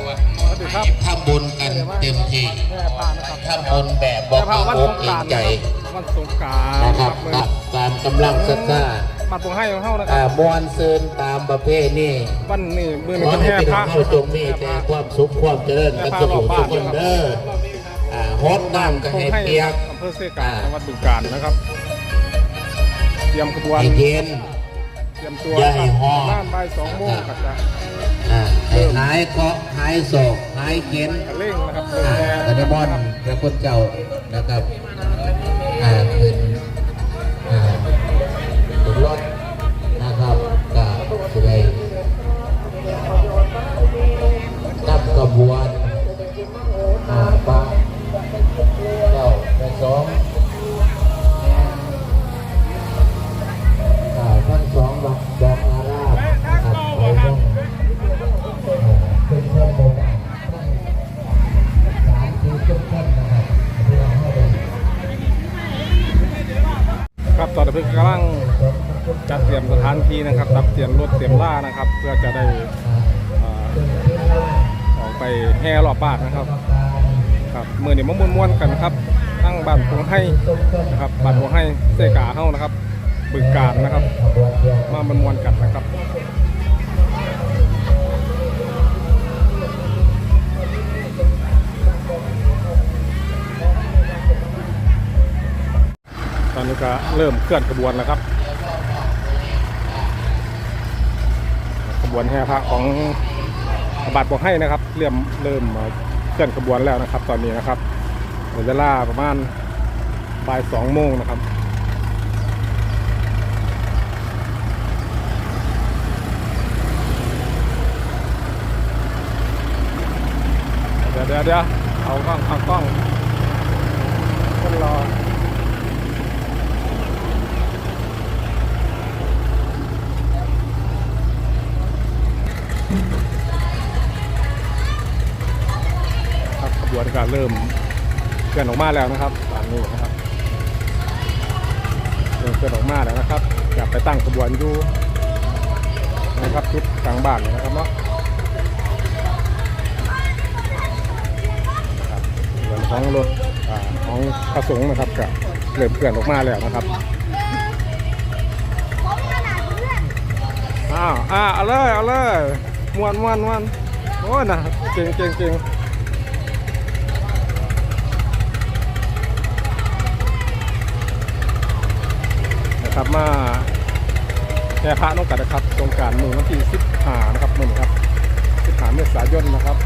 สวัสดีครับทำบุญกันเต็มที่แม่พานะครับทำบุญแบบบอกแม่พาวันอสกงเอกรางรใจวันสงกรารนะครับมือตัดตามกำลังศรัทธาบัตรปงให้ของเฮานะคอ่ารับมวนเซินตามประเภทนี่วันนี้มือขนี้อเป็นให้แห่พี่พน้อระงเราจงมีแต่ความสุขความเจริญกันสุขทุกคนเด้ออ่าฮดน้ำก็ปงให้ให้เปียกอำเภอเสกาจังหวัดบึงกาฬนะครับเตรียมขบวนให้เย็นเตรียมตัวอย่าคให้รับฮ้อ บ้านบ่ายสองโมงกับจะอ่าให้หายเคราะห์หายโศกหายเข็น เร่งนะครับเดินอ่าแห่กระดมอนพระพุทธเจ้านะครับอ่าขึ้นอ่าขึ้นรถ วนกันนะครับตอนนี้ก็เริ่มเคลื่อนขบวนแล้วครับ ขบวนแห่พระของบาทบอกให้นะครับเริ่มเริ่มเคลื่อนขบวนแล้วนะครับ ตอนนี้นะครับเวลาประมาณบ่ายสองโมงนะครับ ดี๋ยวเดี๋ยวเอากล้องเอากล้องคนรอครับขบวนการเริ่มเคลื่อนออกมาแล้วนะครับตอนนี้นะครับเริ่มเคลื่อนออกมาแล้วนะครับอยากไปตั้งขบวนอยู่นะครับทุกกลางบ้านเลยนะครับเนาะครับ ของรถอของพระสงฆ์นะครับก็เริ่มเคลื่อนออกมาแล้วนะครับอ้าวอ้าวเอาเลยเอาเลยมวนมวนมวนโอ้ยนะเก่งเก่งเก่งนะครับมาแห่พระน้องกันนะครับตรงการมือวันที่15นะครับมือครับ15เมษายนนะครับ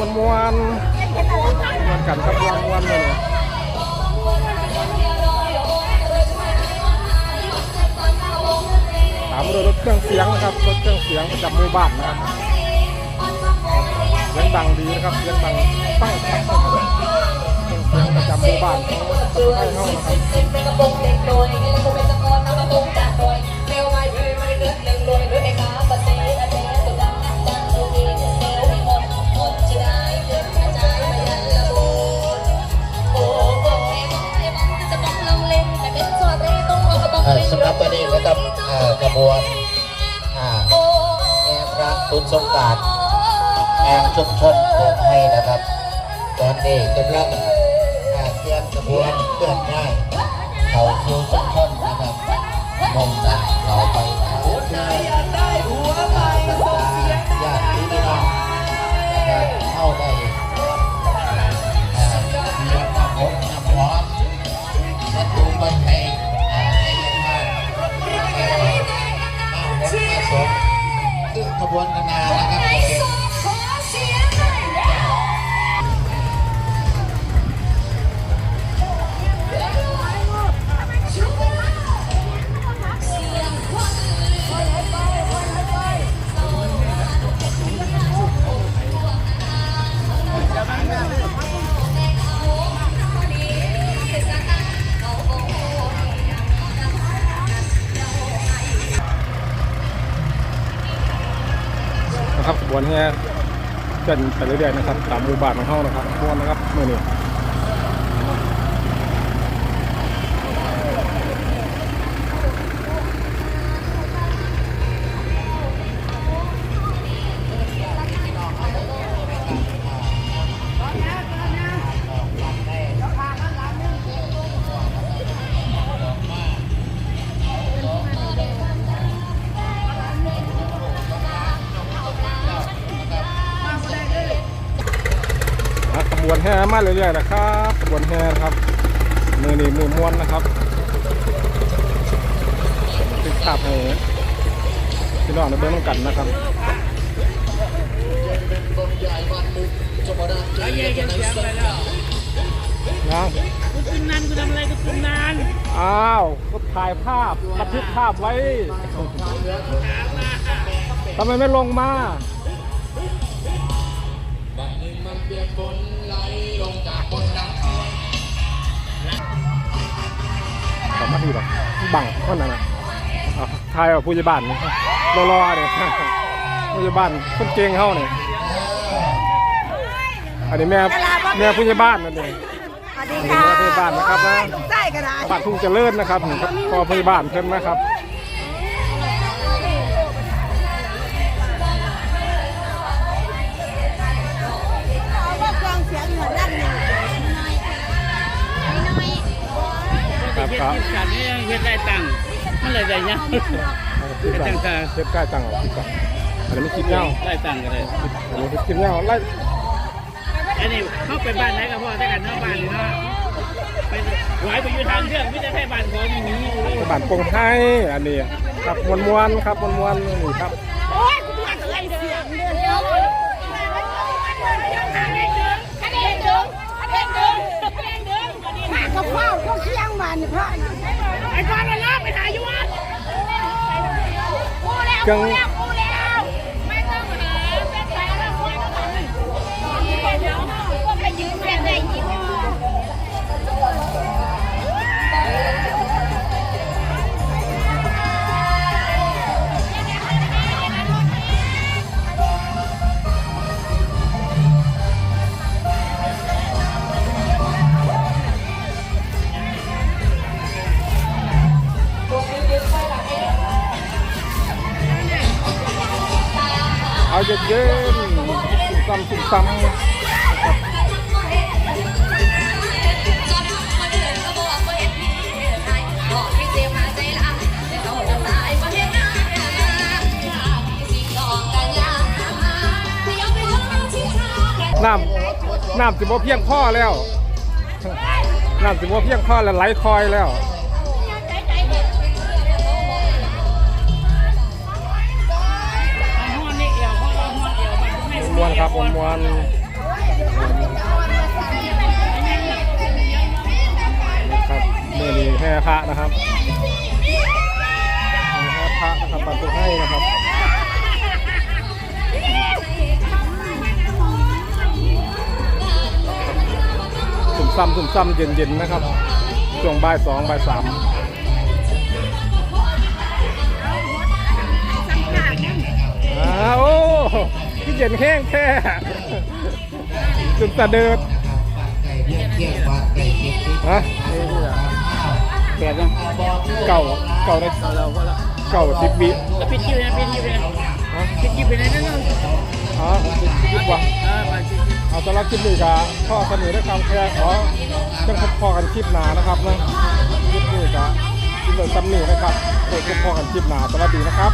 มวนมวนมวนมวนกันครับมวนมวนเลยตามมาด้วยรถเครื่องเสียงนะครับรถเครื่องเสียงประจำหมู่บ้านนะครับเสียงดังดีนะครับเสียงดังปังปังปังนะครับเครื่องเสียงประจำหมู่บ้านของไทยเฮานะครับ สำหรับวันนี้นะครับกระบวนอ่าแห่พระบุญสงการแห่งชุมชนเปิดให้นะครับ ตอนนี้กำลังเตรียมกระบวนเคลื่อนย้ายเขาสู่ชุมชนนะครับมุ่งหน้าเข้าไปหาผู้ชายอ่าบรรดาญาติพี่น้องนะครับเข้าได้ วนนานานะครับ กันไปเรื่อยๆนะครับ ตามหมู่บ้านของห้องนะครับม่วนนะครับมื้อนี้ แห่มาเรื่อยๆนะครับขบวนแห่นะครับ มือนี้มื้อม่วนนะครับติดภาพให้พี่น้องได้เบิ่งกันนะครับแล้วยกกันเสียงไปแล้วนะคุณคุณนานคุณทำอะไรคุณคุณนาน อ้าวก็ถ่ายภาพบันทึกภาพไว้ทำไมไม่ลงมา สามารถดีหรอกบังคนนั้นนะอะถ่ายกับผู้ใหญ่บ้านนี่รอๆเนี่ยผู้ใหญ่บ้านคนเก่งเขาเนี่ยอันนี้แม่แม่ผู้ใหญ่บ้านนั่นเองสวัสดีค่ะแม่ผู้ใหญ่บ้านนะครับนะใช่ก็ได้บ้านทุ่งเจริญนะครับนี่ครับพอพยาบาลเพิ่นนะครับ เฮ็ดได้ตังค์มันเลยได้ยังเฮ็ดจังเฮ็ดใกล้ตังค์ออกคิดก่อนอันนี้ไม่คิดเงาได้ตังค์ก็ได้อันนี้คิดเงาไล่อันนี้เข้าไปบ้านไหนก็พอได้กันเนาะบ้านนี่เนาะไปหวไปอยู่ทางเรื่องไม่ได้ให้บ้านของอย่างนี้บ้านปงไทยอันนี้ครับมวนมวนๆครับมวนมวนๆนี่ครับ โอ้ยคุณอยากเล่นเสียงเดือนเดียวเลยหากระเพราก็านนี่พระไอ้ก้อนละไปหาอยู่วัดเครื่อง เย็นๆซ้ำซ้ำน้ำน้ำสิบ่เพียงพ่อแล้ว น้ำสิบ่เพียงพ่อแล้วไหลคอยแล้ว มวนครับมวนมวนครับเมื่อนี้แห่พระนะครับแห่พระนะครับปัดตัวให้นะครับสุ่มซ้ำสุ่มซ้ำเย็นๆนะครับช่วงบ่ายสองบ่ายสามอ้าวโอ้ ที่เย็นแห้งแท้จุดตะเดิดไก่เก่าเก็บที่ฮะแปดยังเก่าเก่าได้เละเก่าสิบวิแล้วปิดคิวนะปิดคิวนะฮะปิดคิวไปไหนนั่นนาะอ๋อคิดว่าเอาสำหรับคลิปนี้ก็ข้อเสนอด้วยคำแค่ขอจังพบพอกันคลิปหนานะครับนะคลิปนี้ก็คลิปเลยซ้ำหนี่นะครับเดี๋ยวพบพอกันคลิปหนาสวัสดีนะครับ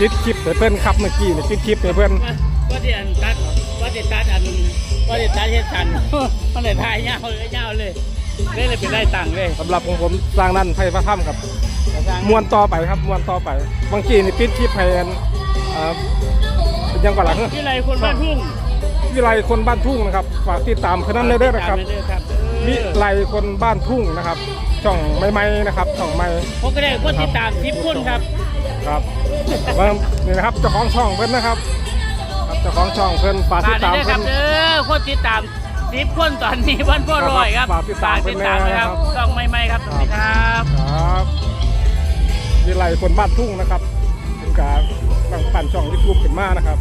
ปิดคลิปให้เพื่อนครับเมื่อกี้นี่ปิดคลิปให้เพื่อนว่าที่อันตัดว่าที่ตัดอันว่าที่ตัดเฮ็ดทันมันเลยทายยาวเลยยาวเลยเลยเลยเป็นได้ตังค์เลยสำหรับของผมสร้างนั่นไฟพระถ้ำครับมวนต่อไปครับมวนต่อไปบางทีนี่ปิดคลิปให้อันเอ่อเป็นยังก่อนหลังที่ไรคนบ้านทุ่งวิไลคนบ้านทุ่งนะครับฝากติดตามเพื่อนนั้นเลยเด้อนะครับเด้อครับวิไลคนบ้านทุ่งนะครับ ช่องไม่ไม่ๆนะครับช่องไม่ผมก็ได้คนติดตามทิปคนครับครับ ว่านี่นะครับเจ้าของช่องเพื่อนนะครับครับเจ้าของช่องเพื่อนฝากติฝากดตามด้วยคเพื่รัอบนเด้อคนติดตามทิปคนตอนนี้วันพ่อรอยครับฝากติดตามฝากติดตามเพิ่นแน่นะครับนะครับต้องไม่ไม่ครับสวัสดีครับ ครับวิไลคนบ้านทุ่งนะครับเป็นการบังปั่นช่องยูทูบขึ้นมานะครับ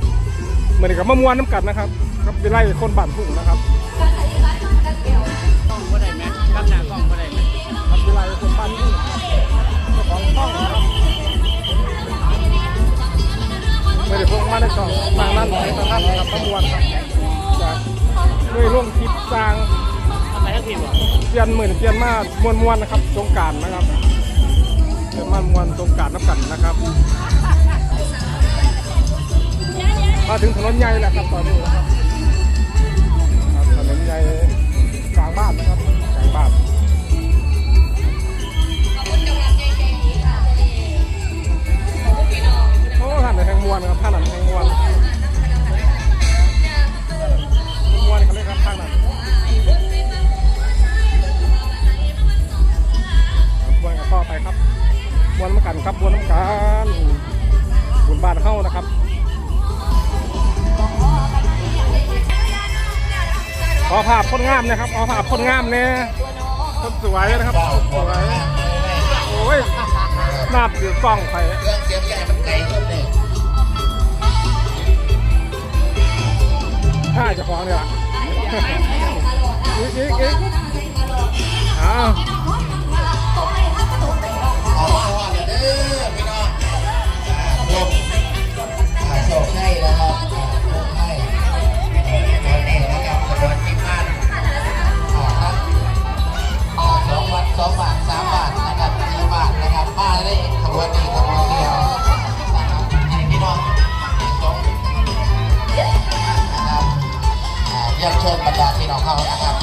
เมื่อนี้กับมะม่วนน้ำกันนะครับกับวิไลคนบ้านทุ่งนะครับกล้องก็ได้ไหม ไม่ได้พงมาในช่องทางนั้นในทางนั้นนะครับมะมวนครับจากด้วยร่วมคลิปสร้างทำไมทั้งทีมเปลี่ยนหมื่นเปลี่ยนมากมวนมวนๆนะครับสงการนะครับเปลี่ยนมามวนสงการน้ำกันนะครับมาถึงถนนใหญ่แล้วครับตอนนี้นะครับถนนใหญ่กลางบ้านนะครับ มวนครับท่านนั้นแห่งมวนมวนกันเลยครับท่านนั้นบวนกันต่อไปครับบวนน้ำกันครับบวนน้ำกันบุญบ้านเข้านะครับขอภาพคนงามนะครับขอภาพคนงามเนี่ยคนสวยนะครับสวยโอ้ยหน้าถือกล้องไปเครื่องเสียงใหญ่มันไกล ขึ้าจะฟ้องเนี่ยละอีกอีกอีกอ้าวเอาว่าว่าเด้อพี่น้องอ่าลมอ่าโชคชัยนะครับอ่าโชคชัยเอ่อวันนี้นะครับขบวนตีบ้านสองบาทสองบาทสามบาทนะครับสี่บาทนะครับมาเลยขบวนนี้ขบวน ยกเชิญบรรดาพี่น้องเข้านะครับ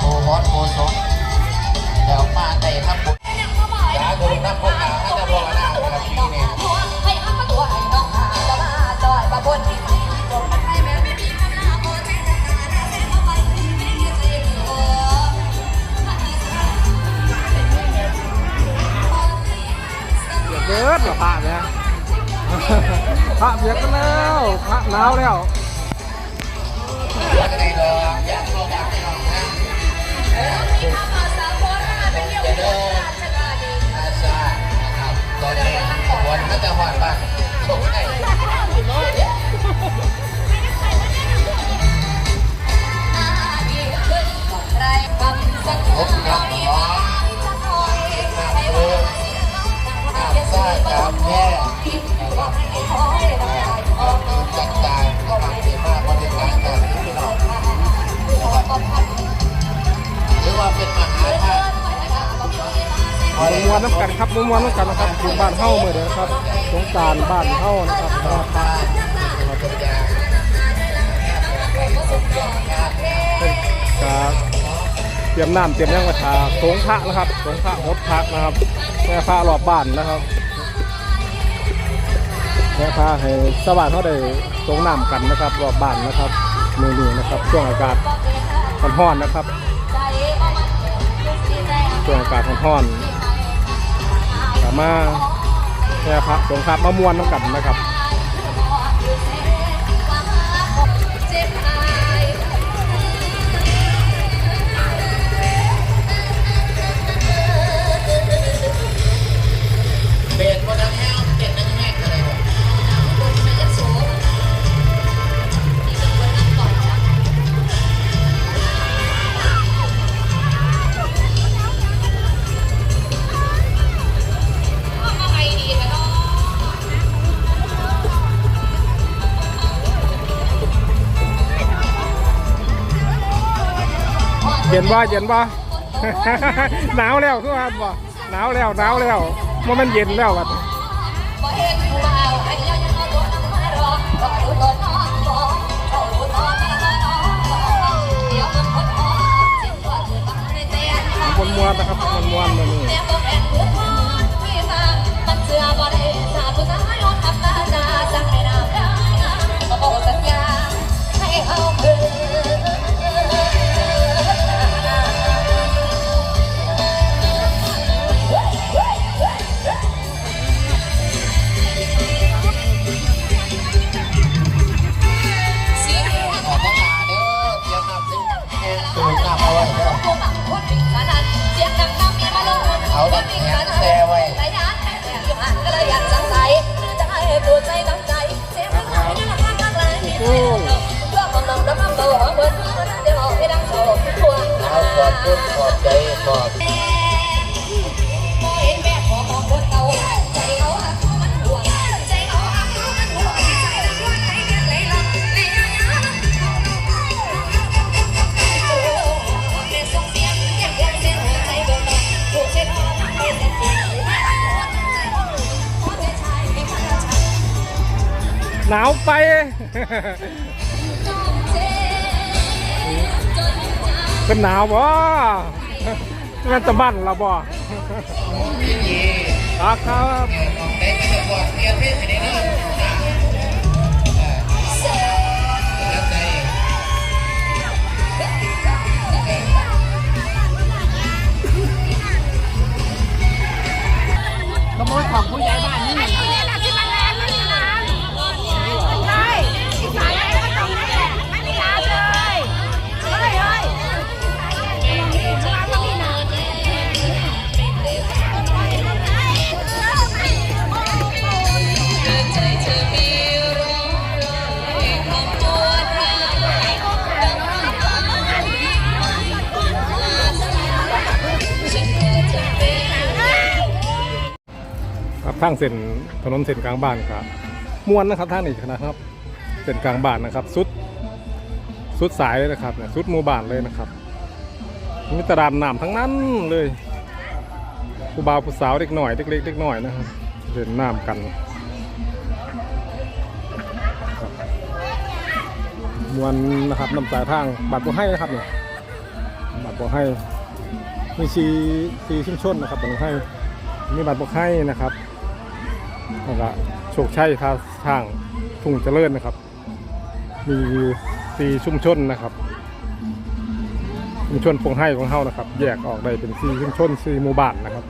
โอ้โหโอ้สงเดี๋ยวมาในทัพบุญยาดูนักคนหาให้ตำรวจหน้าครับพี่เนี่ยให้อัพตัวให้น้องหาจะมาจอยมาบนที่จงให้แม่ไม่มีคณะโอแท้แต่การได้เข้าไปไม่มีใจโอ้เหรอพระเนี่ยพระเบียดกันแล้วพระหนาวแล้ว จะเดินอาซานะครับตอนนี้ขบวนก็จะหอดบ้านส่งให้พบกัน้องน้ำเลือน้ำซ่ากาแฟนะครับก็คือดการก็ทำดีมากบริการการที่พี่น้องนะครับหรือว่าเป็นมหาธาตุ มวนน้ำกันครับมวนน้ำกันนะครับอยู่บ้านเฮ้าเมื่อเดียวนครับสงการบ้านเฮ้านะครับพระพระเป็นกาเตรียมน้ำเตรียมยังประชาสงพระนะครับสงพระหดพระนะครับแม่พระรอบบ้านนะครับแม่พระให้สวัสดิ์เขาได้สงน้ำกันนะครับ รอบบ้านนะครับมือนี้นะครับช่วงอากาศร้อนๆนะครับช่วงอากาศร้อนๆ มาแค่พระสงฆ์คระมะม่วนน้ำกันนะครับ ย็นว่เย็นว่หนาวแล้วทุกท่านว่หนาวแล้วหนาวแล้วว่ามันเย็นแล้วอะบ่เห็นผู้บ่าวให้ยังยังเอาตัวน้ หนาวไป เป็นหนาวบ่มันจะบั่นเราบ่ครับครับขโมยของผู้ใหญ่บ้าน ครับทางเส้นถนนเส้นกลางบ้านครับม้วนนะครับทางนี้นะครับเส้นกลางบ้านนะครับสุดสุดสายเลยนะครับเนี่ยสุดหมู่บ้านเลยนะครับมีตรานน้ำทั้งนั้นเลยผู้บ่าวผู้สาวเด็กหน่อยเด็กเล็กเด็กหน่อยนะครับเล่นน้ำกันมวนนะครับน้ำสายทางบัตรบัวให้นะครับเนี่ยบัตรบัวให้มีชีชีชุมชนนะครับบัตรบัวให้มีบัตรบกให้นะครับ แล้วก็โชคชัยท่าทางทุ่งเจริญนะครับ มีสีชุมชนนะครับ ชุมชนปงให้ของเฮานะครับ แยกออกได้เป็นสีชุมชนสีหมู่บ้านนะครับ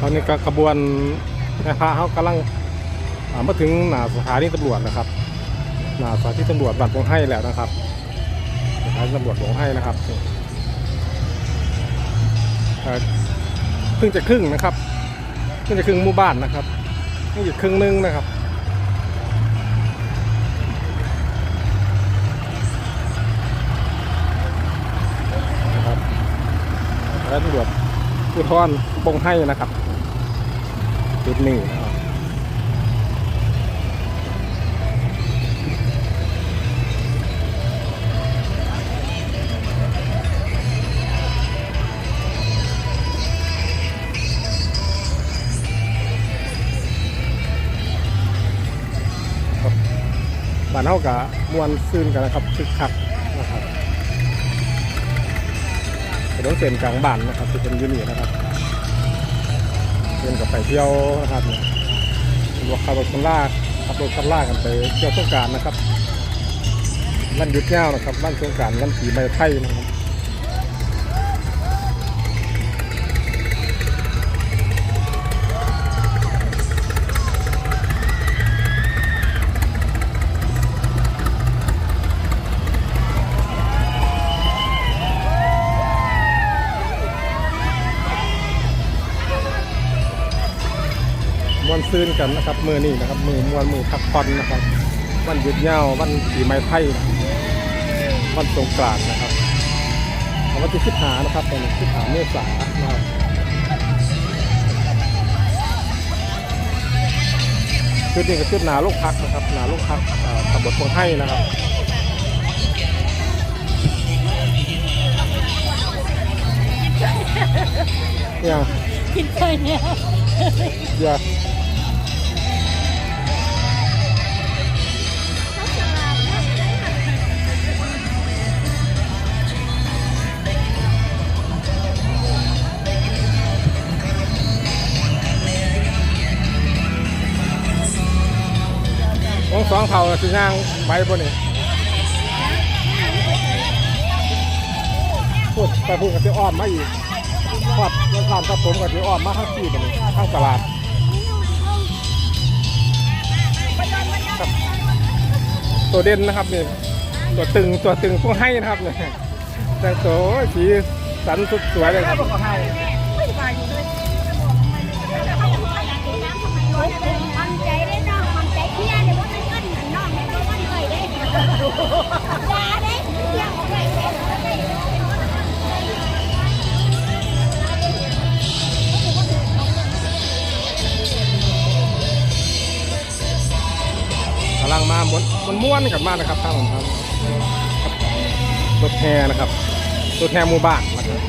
ตอนนี้ก็ขบวนนะครับเขากำลังมาถึงหน้าสถานีตำรวจนะครับหน้าสถานีตำรวจบัตรปงให้แล้วนะครับสถานีตำรวจหลวงให้นะครับ เอ่อเพิ่งจะครึ่งนะครับเพิ่งจะครึ่งหมู่บ้านนะครับนี่อยู่ครึ่งหนึงนะครับนะครับแล้วตำรวจผู้ทอนปงให้นะครับจุดนี้านเฮากะมวนซื่นกันนะครับคึกคักนะครับถนนเส้นกลางบ้านนะครับที่เป็นยูนี่นะครับเดินกับไปเที่ยวนะครับเนี่ยรถขับรถคันล่าขับรถคันล่ากันไปเที่ยวสงการนะครับวันหยุดยาวนะครับวันสงการวันปีใหม่ไทยนะครับ วนซื่นกันนะครับมือนี่นะครับ มือมวนมือพักผ่อนนะครับ วันหยุดยาววันปีใหม่ไทยวันสงกรานต์นะครับวันที่สิบหานะครับตอนนี้สิบหาเมษายนนะครับชุดนี้ก็ชุดหนาลูกพักนะครับหนาลูกพักเอ่อตำบลพงให้นะครับเนี่ยกินเคยเนี่ยอย่า สองเท่าสิย่างไปบนนี่พูดไปพูดกับที่อ้อมมาอีกทอดแล้วทานตัดผมกับที่อ้อมมาข้างที่บนนี้ข้างตลาดตัวเด่นนะครับเนี่ยตัวตึงตัวตึงพวกให้นะครับเนี่ยแต่งตัวสีสันสุดสวยเลยครับ ลังมาม้วนมันม้วนกันมากนะครับท่านผมครับรถแห่นะครับรถแห่หมู่บ้านนะครับ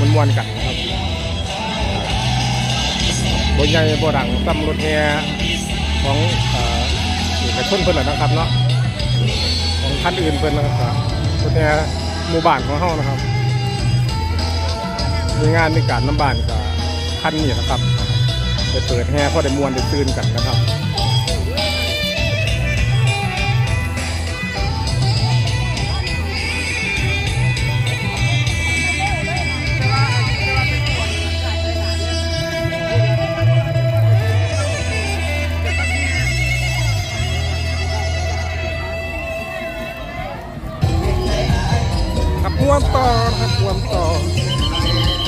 มันม้วนกันนะครับบ่ใหญ่บ่ดังตำรถแห่ของเอ่อเอกชนเพิ่นน่ะนะครับเนาะของคันอื่นเพิ่อนนะครับรถแห่หมู่บ้านของเฮานะครับมีงานมีการน้ำบ้านกับคันนี้นะครับไปเปิดแห่พอได้มวนได้ตื่นกันนะครับ One star, one star.